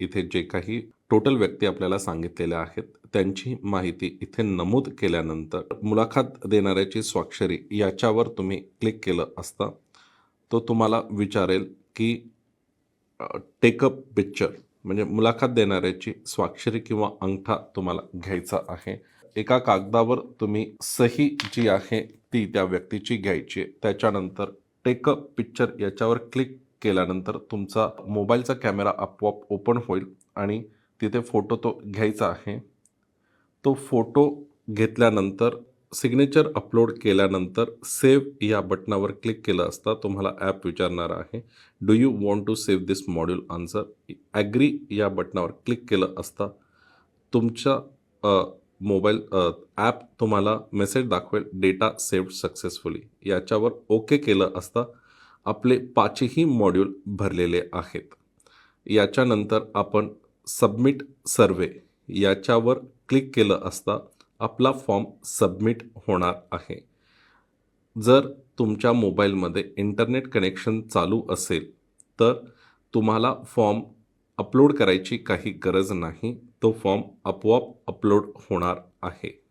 इथे जे काही टोटल व्यक्ती आपल्याला सांगितलेल्या आहेत त्यांची माहिती इथे नमूद केल्यानंतर मुलाखत देणाऱ्याची स्वाक्षरी याच्यावर तुम्ही क्लिक केलं असता तो तुम्हाला विचारेल की टेकअप पिक्चर म्हणजे मुलाखत देणाऱ्याची स्वाक्षरी किंवा अंगठा तुम्हाला घ्यायचा आहे. एका कागदावर तुम्ही सही जी आहे ती त्या व्यक्तीची घ्यायची त्याच्यानंतर टेकअप पिक्चर याच्यावर क्लिक केल्यानंतर तुमचा मोबाईलचा कॅमेरा आपोआप ओपन होईल आणि तिथे फोटो तो घ्यायचा आहे. तो फोटो घेतल्यानंतर सिग्नेचर अपलोड केल्यानंतर सेव्ह या बटनावर क्लिक केलं असता तुम्हाला ॲप विचारणार आहे do you want to save this module answer agree या बटनावर क्लिक केलं असता तुमच्या मोबाईल ॲप तुम्हाला मेसेज दाखवेल डेटा सेव्ड सक्सेसफुली याच्यावर ओके केलं असता आपले पाचही मॉड्यूल भरलेले आहेत. याच्यानंतर आपण सबमिट सर्वे याच्यावर क्लिक केलं असता आपला फॉर्म सबमिट होणार आहे. जर तुमच्या मोबाईलमध्ये इंटरनेट कनेक्शन चालू असेल तर तुम्हाला फॉर्म अपलोड करायची काही गरज नाही. तो फॉर्म आपोआप अपलोड होणार आहे.